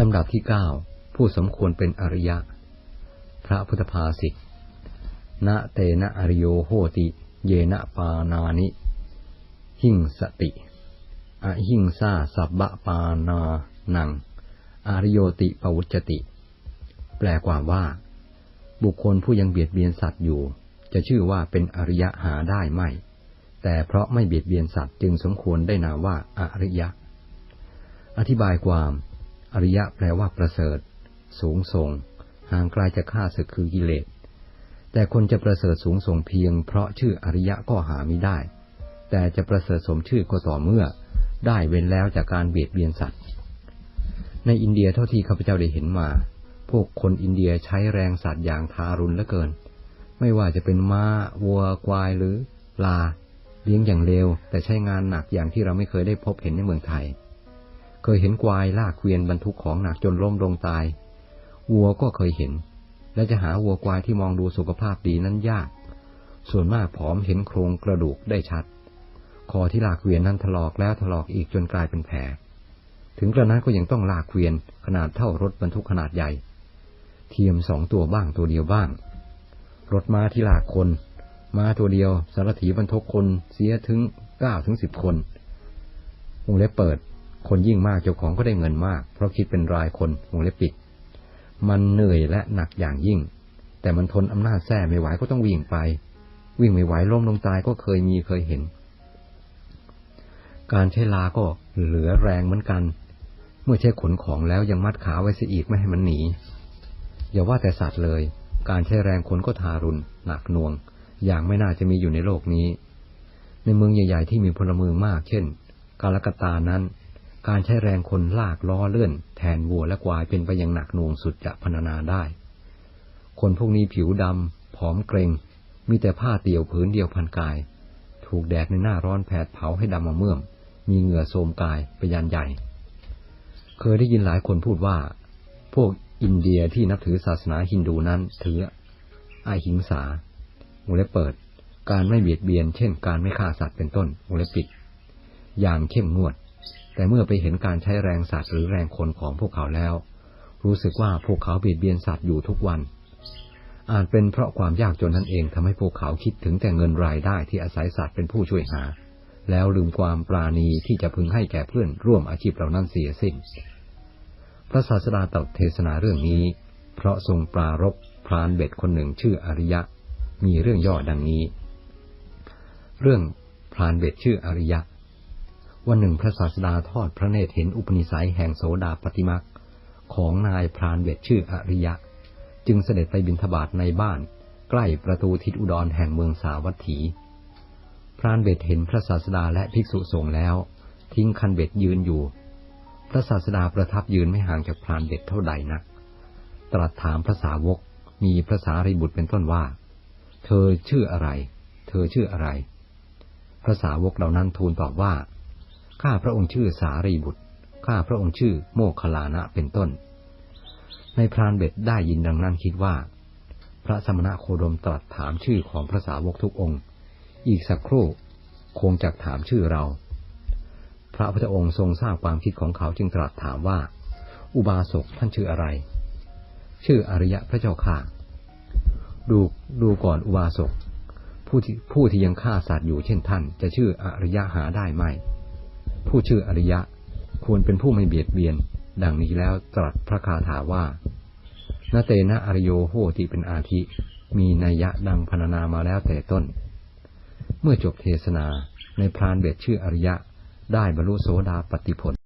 ลำดับที่เก้าผู้สมควรเป็นอริยะ พระพุทธภาษิตนะเตนะอริโยโหติ เยนะปานานิ หิงสติ อหิงซาสับบะปานานัง อริโยติปวุจติ แปลความว่า บุคคลผู้ยังเบียดเบียนสัตว์อยู่ จะชื่อว่าเป็นอริยะหาได้ไม่ แต่เพราะไม่เบียดเบียนสัตว์จึงสมควรได้นามว่าอริยะ อธิบายความ อริยะแปลว่าประเสริฐ สูงส่ง ห่างไกลจากข้าศึกคือกิเลส แต่คนจะประเสริฐสูงส่งเพียง เพราะชื่ออริยะก็หาไม่ได้ แต่จะประเสริฐสมชื่อก็ต่อเมื่อ ได้เว้นแล้วจากการเบียดเบียนสัตว์ ในอินเดียเท่าที่ข้าพเจ้าได้เห็นมา พวกคนอินเดียใช้แรงสัตว์อย่างทารุณเหลือเกิน ไม่ว่าจะเป็นม้า วัว ควายหรือ ลา เลี้ยงอย่างเร็วแต่ใช้งานหนักอย่างที่เราไม่เคยได้พบเห็นในเมืองไทย เคยเห็นควายลากเกวียนบรรทุกของหนักจนล้มลงตาย วัวก็เคยเห็น และจะหาวัวควายที่มองดูสุขภาพดีนั้นยาก ส่วนมากผอมเห็นโครงกระดูกได้ชัด คอที่ลากเกวียนนั้นถลอกแล้วถลอกอีกจนกลายเป็นแผล ถึงกระนั้นก็ยังต้องลากเกวียนขนาดเท่ารถบรรทุกขนาดใหญ่ เทียมสองตัวบ้างตัวเดียวบ้าง รถม้าที่ลากคนม้าตัวเดียวสารถีบรรทุกคนเสียถึงเก้าถึงสิบคนวงเล็บเปิด คนยิ่งมากเจ้าของก็ได้เงินมาก เพราะคิดเป็นรายคนวงเล็บปิด มันเหนื่อยและหนักอย่างยิ่ง แต่มันทนอำนาจแท้ไม่ไหวก็ต้องวิ่งไป วิ่งไม่ไหวล้มลงตายก็เคยมีเคยเห็น การใช้ลาก็เหลือแรงเหมือนกัน เมื่อใช้ขนของแล้วยังมัดขาไว้เสียอีกไม่ให้มันหนี อย่าว่าแต่สัตว์เลย การใช้แรงขนก็ทารุณหนักหน่วง อย่างไม่น่าจะมีอยู่ในโลกนี้ ในเมืองใหญ่ ๆ ที่มีพลเมืองมาก เช่น กาลกตานั้น การใช้แรงคนลากล้อเลื่อนแทนวัวและควายเป็นไปอย่างหนักหน่วงสุดจะพรรณนาได้ คนพวกนี้ผิวดำผอมเกรง มีแต่ผ้าเตี่ยวผืนเดียวพันกาย ถูกแดดในหน้าร้อนแผดเผาให้ดำมาเมื่อม มีเหงื่อโทมกายไปยันใหญ่ เคยได้ยินหลายคนพูดว่า พวกอินเดียที่นับถือศาสนาฮินดูนั้นถืออหิงสาวงเล็บเปิด การไม่เบียดเบียน เช่น การไม่ฆ่าสัตว์เป็นต้นวงเล็บปิด อย่างเข้มงวด แต่เมื่อไปเห็นการใช้แรงสัตว์หรือแรงคนของพวกเขาแล้ว รู้สึกว่าพวกเขาเบียดเบียนสัตว์อยู่ทุกวัน อาจเป็นเพราะความยากจนนั่นเองทำให้พวกเขาคิดถึงแต่เงินรายได้ที่อาศัยสัตว์เป็นผู้ช่วยหา แล้วลืมความปราณีที่จะพึงให้แก่เพื่อนร่วมอาชีพเหล่านั้นเสียสิ้น พระศาสดาตรัสเทศนาเรื่องนี้ เพราะทรงปรารบพรานเบ็ดคนหนึ่งชื่ออริยะ มีเรื่องย่อดังนี้ เรื่องพรานเบ็ดชื่ออริยะ วันหนึ่งพระศาสดาทอดพระเนตรเห็นอุปนิสัยแห่งโสดาปฏิมักของนายพรานเบ็ดชื่ออริยะ จึงเสด็จไปบิณฑบาตในบ้าน ใกล้ประตูทิศอุดรแห่งเมืองสาวัตถี พรานเบ็ดเห็นพระศาสดาและภิกษุสงฆ์แล้ว ทิ้งคันเบ็ดยืนอยู่ พระศาสดาประทับยืนไม่ห่างจากพรานเบ็ดเท่าใดนัก ตรัสถามพระสาวกมีพระสารีบุตรเป็นต้นว่า เธอชื่ออะไร เธอชื่ออะไร พระสาวกเหล่านั้นทูลตอบว่า ข้าพระองค์ชื่อสารีบุตร ข้าพระองค์ชื่อโมคคลานะเป็นต้น ในพรานเบ็ดได้ยินดังนั้นคิดว่า พระสมณะโคดมตรัสถามชื่อของพระสาวกทุกองค์ อีกสักครู่คงจะถามชื่อเรา พระพุทธองค์ทรงทราบความคิดของเขาจึงตรัสถามว่า อุบาสกท่านชื่ออะไร ชื่ออริยะพระเจ้าค่ะ ดูดูก่อนอุบาสกผู้ที่ผู้ที่ยังฆ่าสัตว์อยู่เช่นท่าน จะชื่ออริยะหาได้ไหม ผู้ชื่ออริยะควรเป็นผู้ไม่เบียดเบียน ดังนี้แล้วตรัสพระคาถาว่านาเตนะอริโยโหติเป็นอาทิ มีนัยยะดังพรรณนามาแล้วแต่ต้น เมื่อจบเทศนาในพรานเบ็ดชื่ออริยะได้บรรลุโสดาปฏิผล